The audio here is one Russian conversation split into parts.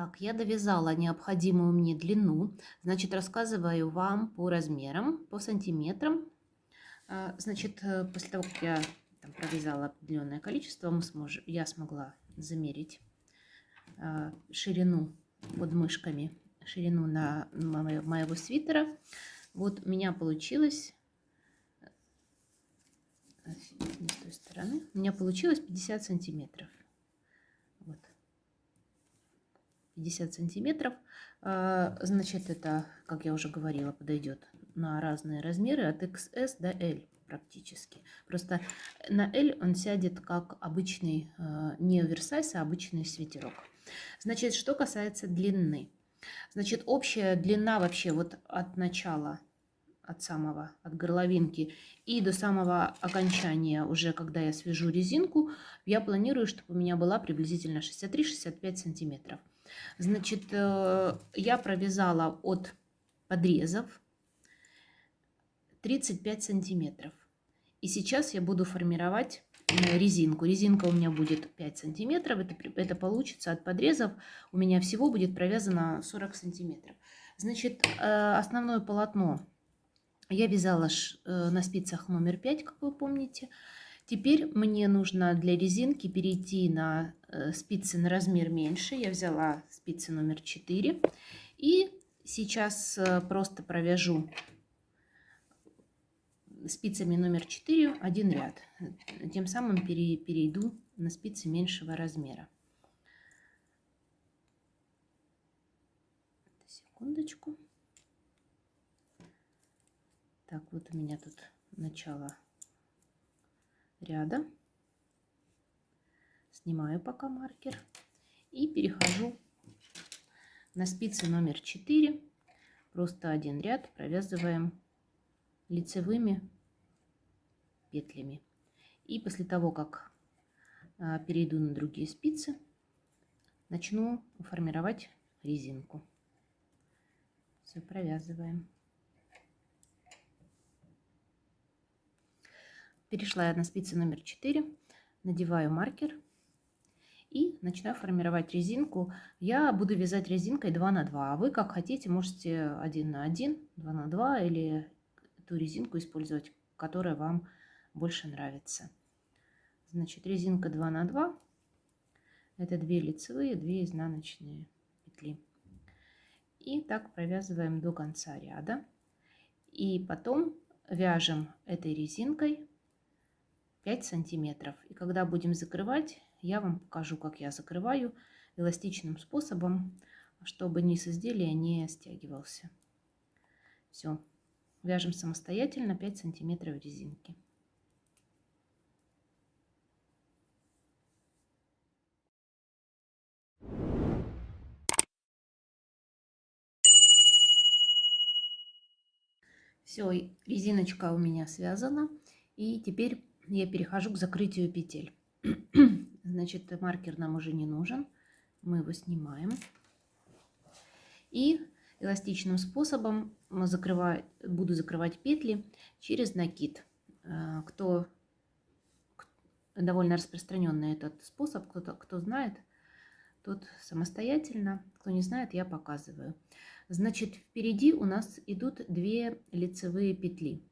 Так, я довязала необходимую мне длину. Значит, рассказываю вам по размерам, по сантиметрам. А, Значит, э, после того, как я там, провязала определенное количество, мы смож... я смогла замерить а, ширину под мышками, ширину на мо- моего свитера. Вот у меня получилось э, с той стороны. У меня получилось 50 сантиметров. Вот. 50 сантиметров. А, Значит, это, как я уже говорила, подойдет на разные размеры от XS до L практически. Просто на L он сядет как обычный, э, не оверсайз, а обычный свитерок. Значит, что касается длины. Значит, общая длина вообще вот от начала, от самого, от горловинки и до самого окончания, уже когда я свяжу резинку, я планирую, чтобы у меня была приблизительно 63-65 сантиметров. Значит, э, я провязала от подрезов 35 сантиметров. И сейчас я буду формировать э, резинку. Резинка у меня будет 5 сантиметров. Это, это получится от подрезов. У меня всего будет провязано 40 сантиметров. Значит, э, основное полотно я вязала на спицах номер 5, как вы помните. Теперь мне нужно для резинки перейти на э, спицы на размер меньше. Я взяла спицы номер 4. И сейчас э, просто провяжу спицами номер 4 один ряд. Тем самым пере- перейду на спицы меньшего размера. Секундочку. Так, вот у меня тут начало ряда. Снимаю пока маркер и перехожу на спицы номер 4. Просто один ряд провязываем лицевыми петлями. И после того, как а, перейду на другие спицы, начну формировать резинку. Все провязываем. Перешла я на спицы номер 4, надеваю маркер и начинаю формировать резинку. Я буду вязать резинкой 2 на 2, а вы как хотите, можете 1 на 1, 2 на 2 или ту резинку использовать, которая вам больше нравится. Значит, резинка 2 на 2 это 2 лицевые, 2 изнаночные петли. И так провязываем до конца ряда. И потом вяжем этой резинкой 5 сантиметров. И когда будем закрывать, я вам покажу, как я закрываю эластичным способом, чтобы низ изделия не стягивался. Все. Вяжем самостоятельно 5 сантиметров резинки. Все, резиночка у меня связана. И теперь я перехожу к закрытию петель. Значит, маркер нам уже не нужен. Мы его снимаем. И эластичным способом закрываю, буду закрывать петли через накид. Э, Кто довольно распространенный этот способ, кто, кто знает, тот самостоятельно, кто не знает, я показываю. Значит, впереди у нас идут две лицевые петли.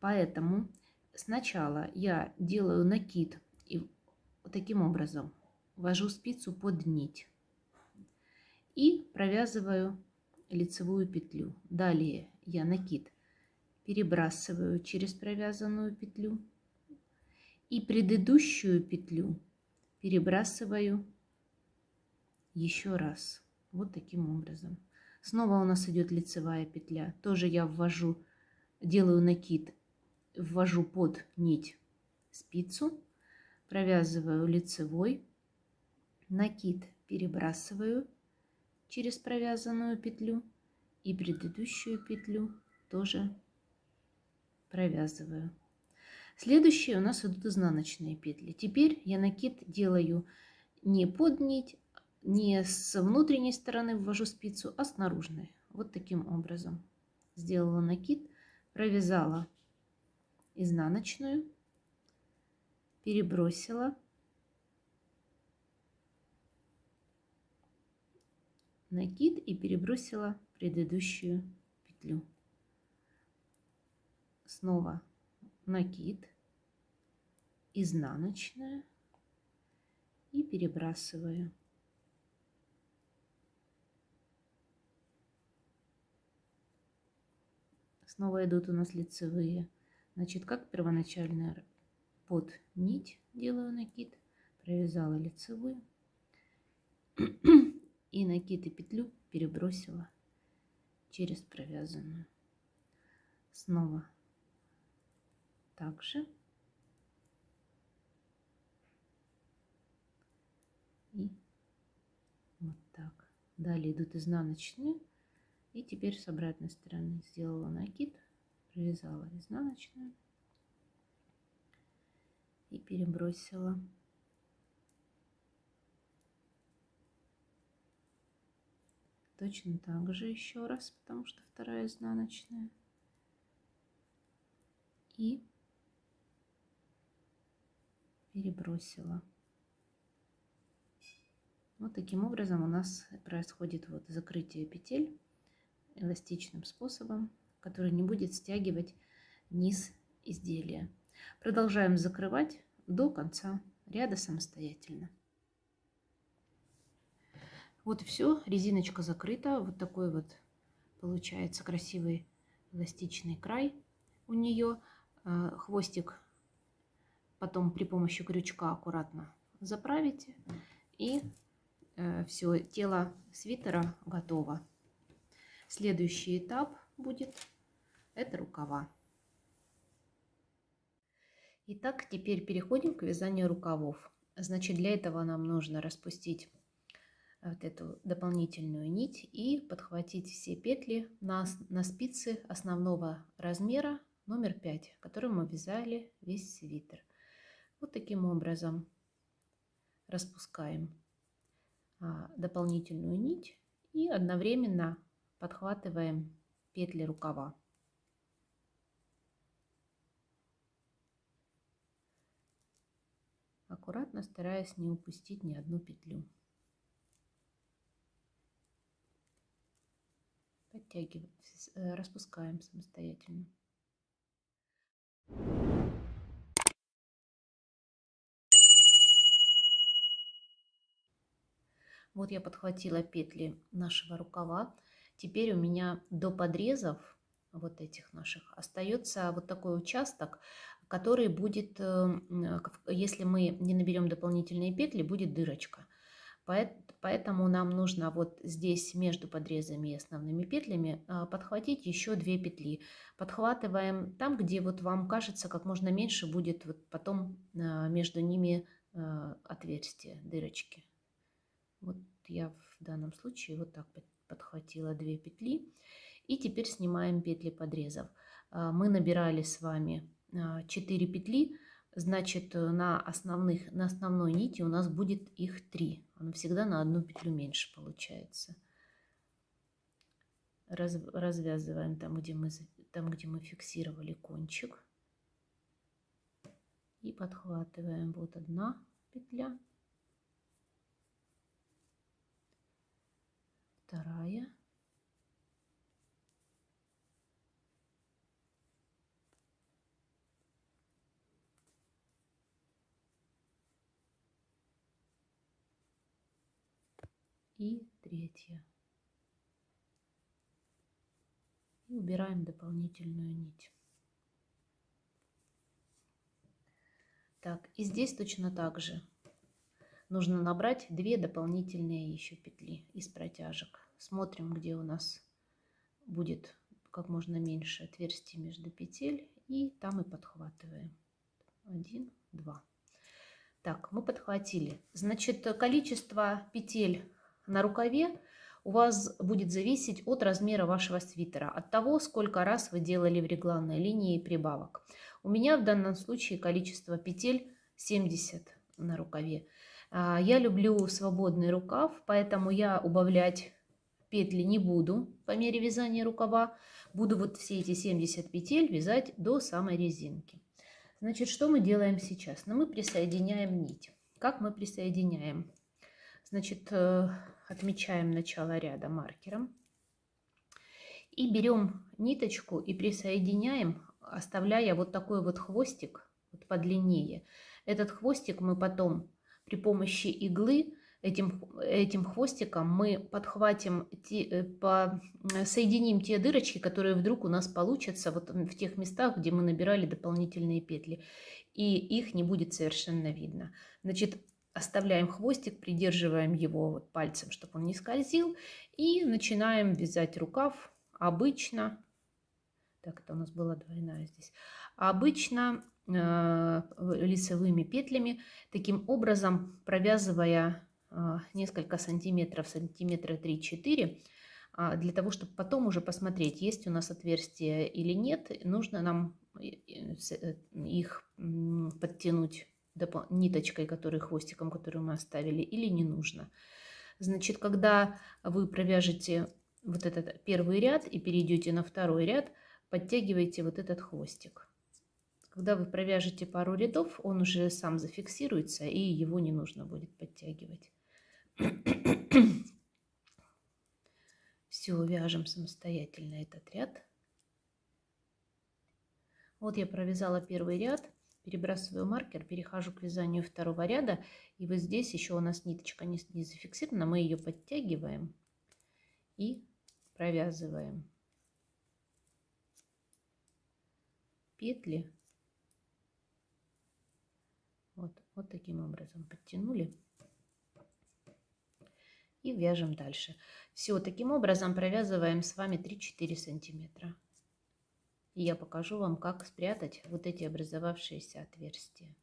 Поэтому сначала я делаю накид и таким образом ввожу спицу под нить и провязываю лицевую петлю. Далее я накид перебрасываю через провязанную петлю и предыдущую петлю перебрасываю еще раз. Вот таким образом. Снова у нас идет лицевая петля. Тоже я ввожу, делаю накид, ввожу под нить спицу, провязываю лицевой, накид перебрасываю через провязанную петлю и предыдущую петлю тоже провязываю. Следующие у нас идут изнаночные петли. Теперь я накид делаю не под нить, не с внутренней стороны ввожу спицу, а с наружной. Вот таким образом. Сделала накид, провязала изнаночную, перебросила накид и перебросила предыдущую петлю. Снова накид, изнаночная и перебрасываю. Снова идут у нас лицевые. Значит, как первоначально под нить делаю накид, провязала лицевую и накид и петлю перебросила через провязанную. Снова также и вот так. Далее идут изнаночные. И теперь с обратной стороны сделала накид, провязала изнаночную и перебросила точно так же еще раз, потому что вторая изнаночная. И перебросила. Вот таким образом у нас происходит вот закрытие петель эластичным способом, который не будет стягивать низ изделия. Продолжаем закрывать до конца ряда самостоятельно. Вот все, резиночка закрыта. Вот такой вот получается красивый эластичный край у нее. Э, хвостик потом при помощи крючка аккуратно заправите. И э, все, тело свитера готово. Следующий этап будет это рукава. Итак, теперь переходим к вязанию рукавов. Значит, для этого нам нужно распустить вот эту дополнительную нить и подхватить все петли на, на спицы основного размера номер 5, которым мы вязали весь свитер. Вот таким образом распускаем а, дополнительную нить и одновременно подхватываем петли рукава. Аккуратно стараясь не упустить ни одну петлю. Подтягиваем, э, распускаем самостоятельно. Вот я подхватила петли нашего рукава. Теперь у меня до подрезов вот этих наших остается вот такой участок, который будет, э, если мы не наберем дополнительные петли, будет дырочка. Поэтому нам нужно вот здесь между подрезами и основными петлями а, подхватить еще две петли. Подхватываем там, где вот вам кажется, как можно меньше будет вот потом а, между ними отверстия, дырочки. Вот я в данном случае вот так подхватила две петли. И теперь снимаем петли подрезов. А, мы набирали с вами 4 а, петли, значит на, основных, на основной нити у нас будет их 3. Оно всегда на одну петлю меньше получается. Раз, развязываем там где, мы, там, где мы фиксировали кончик. И подхватываем вот одна петля вторая. И третья. И убираем дополнительную нить. Так, и здесь точно так же нужно набрать две дополнительные еще петли из протяжек. Смотрим, где у нас будет как можно меньше отверстий между петель. И там и подхватываем. Один, два. Так, мы подхватили. Значит, количество петель на рукаве у вас будет зависеть от размера вашего свитера, от того, сколько раз вы делали в регланной линии прибавок. У меня в данном случае количество петель 70 на рукаве. А, я люблю свободный рукав, поэтому я убавлять петли не буду по мере вязания рукава. Буду вот все эти 70 петель вязать до самой резинки. Значит, что мы делаем сейчас? Ну, мы присоединяем нить. Как мы присоединяем? Значит, э, отмечаем начало ряда маркером. И берем ниточку и присоединяем, оставляя вот такой вот хвостик вот подлиннее. Этот хвостик мы потом при помощи иглы этим, этим хвостиком мы подхватим, те, э, по, соединим те дырочки, которые вдруг у нас получатся вот в тех местах, где мы набирали дополнительные петли. И их не будет совершенно видно. Значит, оставляем хвостик, придерживаем его вот пальцем, чтобы он не скользил. И начинаем вязать рукав обычно. Так, это у нас была двойная здесь. Обычно э, лицевыми петлями, таким образом провязывая а, несколько сантиметров, сантиметра 3-4, а, для того, чтобы потом уже посмотреть, есть у нас отверстие или нет, нужно нам э, э, их подтянуть ниточкой, который хвостиком, который мы оставили, или не нужно. Значит, когда вы провяжете вот этот первый ряд и перейдете на второй ряд, подтягивайте вот этот хвостик. Когда вы провяжете пару рядов, он уже сам зафиксируется, и его не нужно будет подтягивать. Все, вяжем самостоятельно этот ряд. Вот я провязала первый ряд, перебрасываю маркер, перехожу к вязанию второго ряда. И вот здесь еще у нас ниточка не, не зафиксирована, мы ее подтягиваем и провязываем петли. Вот, вот таким образом подтянули и вяжем дальше. Все, таким образом провязываем с вами 3-4 сантиметра. И я покажу вам, как спрятать вот эти образовавшиеся отверстия.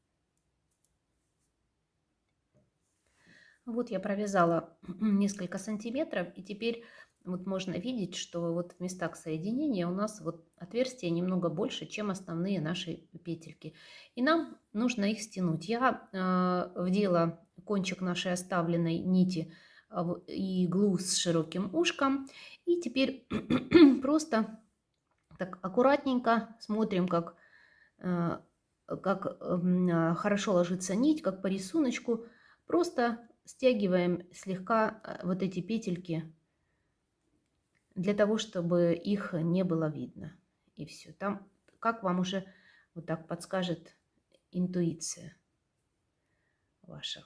Вот я провязала несколько сантиметров, и теперь вот можно видеть, что вот в местах соединения у нас вот отверстия немного больше, чем основные наши петельки. И нам нужно их стянуть. Я э, вдела кончик нашей оставленной нити а, иглу с широким ушком. И теперь просто так аккуратненько смотрим, как, э, как эм, хорошо ложится нить, как по рисунку. Просто стягиваем слегка э, вот эти петельки для того, чтобы их не было видно. И все. Там, как вам уже вот так подскажет интуиция ваша.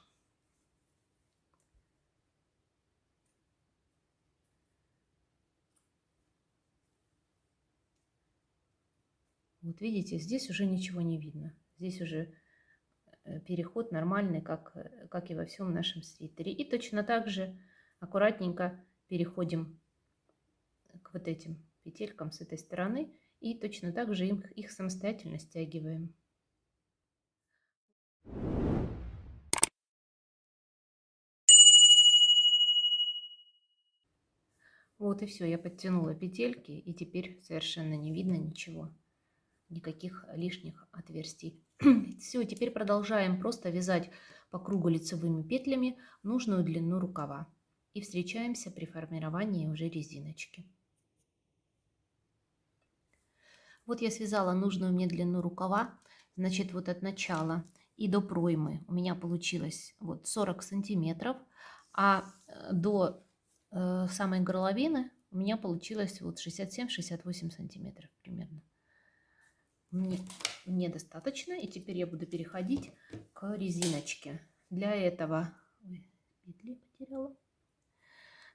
Вот видите, здесь уже ничего не видно. Здесь уже э, переход нормальный, как, э, как и во всем нашем свитере. И точно так же аккуратненько переходим к вот этим петелькам с этой стороны. И точно так же их, их самостоятельно стягиваем. Вот и все, я подтянула петельки, и теперь совершенно не видно ничего никаких лишних отверстий. Все, теперь продолжаем просто вязать по кругу лицевыми петлями нужную длину рукава. И встречаемся при формировании уже резиночки. Вот я связала нужную мне длину рукава. Значит, вот от начала и до проймы у меня получилось вот 40 сантиметров. А э, до э, самой горловины у меня получилось вот 67-68 сантиметров примерно недостаточно. И теперь я буду переходить к резиночке. Для этого... Ой, петли потеряла.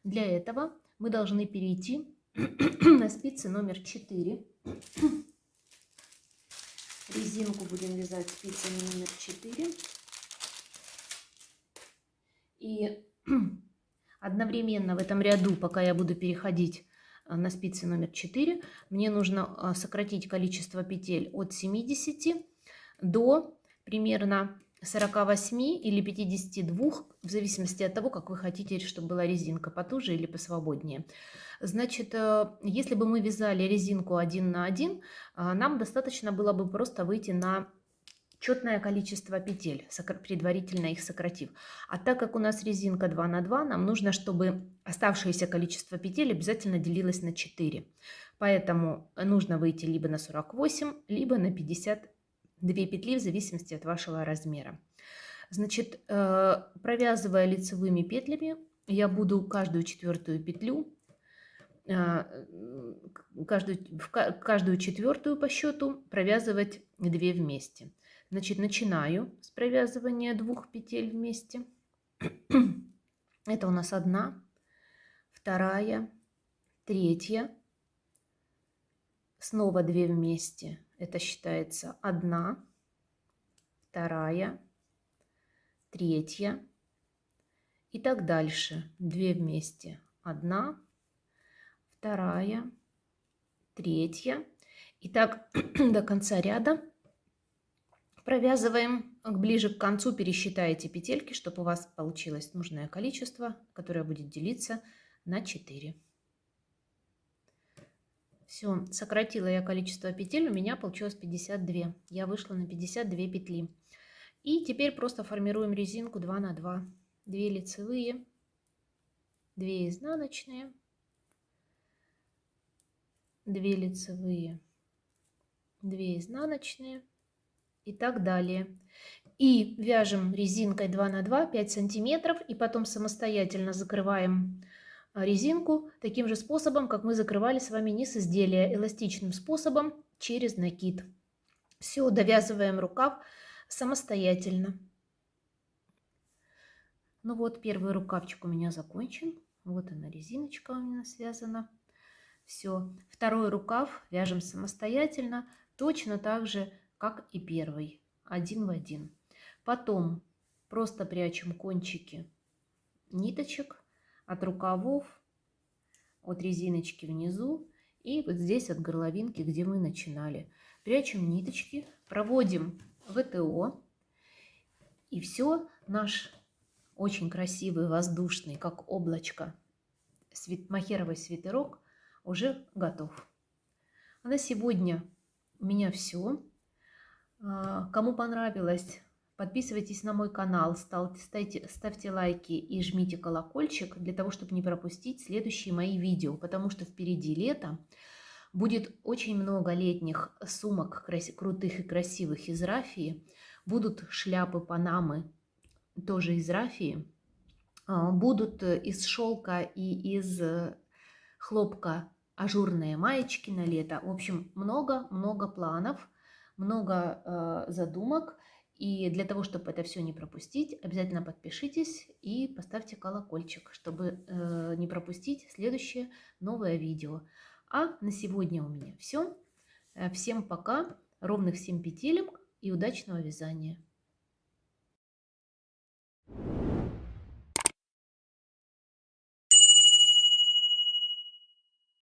Для этого мы должны перейти на спицы номер 4. Резинку будем вязать спицами номер 4. И одновременно в этом ряду, пока я буду переходить на спице номер 4 мне нужно э, сократить количество петель от 70 до примерно 48 или 52, в зависимости от того, как вы хотите, чтобы была резинка потуже или посвободнее. Значит, э, если бы мы вязали резинку один на один, нам достаточно было бы просто выйти на четное количество петель, предварительно их сократив. А так как у нас резинка 2 на 2, нам нужно, чтобы оставшееся количество петель обязательно делилось на 4. Поэтому нужно выйти либо на 48, либо на 52 петли в зависимости от вашего размера. Значит, э, провязывая лицевыми петлями, я буду каждую четвертую петлю, а, каждую, каждую четвертую по счету провязывать 2 вместе. Значит, начинаю с провязывания двух петель вместе. Это у нас одна, вторая, третья, снова 2 вместе. Это считается одна, вторая, третья и так дальше. 2 вместе. Одна, вторая, третья. И так до конца ряда провязываем. Ближе к концу пересчитаете петельки, чтобы у вас получилось нужное количество, которое будет делиться на 4. Все, сократила я количество петель, у меня получилось 52. Я вышла на 52 петли. И теперь просто формируем резинку 2 на 2. 2 лицевые, 2 изнаночные, 2 лицевые, 2 изнаночные и так далее. И вяжем резинкой 2 на 2 5 сантиметров и потом самостоятельно закрываем а, резинку таким же способом, как мы закрывали с вами низ изделия, эластичным способом через накид. Все, довязываем рукав самостоятельно. Ну вот, первый рукавчик у меня закончен. Вот она, резиночка у меня связана. Все. Второй рукав вяжем самостоятельно, точно так же, как и первый. Один в один. Потом просто прячем кончики ниточек от рукавов, от резиночки внизу и вот здесь от горловинки, где мы начинали. Прячем ниточки, проводим ВТО, и все, наш очень красивый, воздушный, как облачко, свит, махеровый свитерок уже готов. А на сегодня у меня все. А, кому понравилось, подписывайтесь на мой канал, ставьте, лайки и жмите колокольчик для того, чтобы не пропустить следующие мои видео, потому что впереди лето. Будет очень много летних сумок крутых и красивых из рафии. Будут шляпы Панамы тоже из рафии, а, будут из шелка и из э, хлопка ажурные маечки на лето. В общем, много-много планов, много э, задумок. И для того, чтобы это все не пропустить, обязательно подпишитесь и поставьте колокольчик, чтобы э, не пропустить следующее новое видео. А на сегодня у меня все. Э, всем пока, ровных 7 петелек и удачного вязания.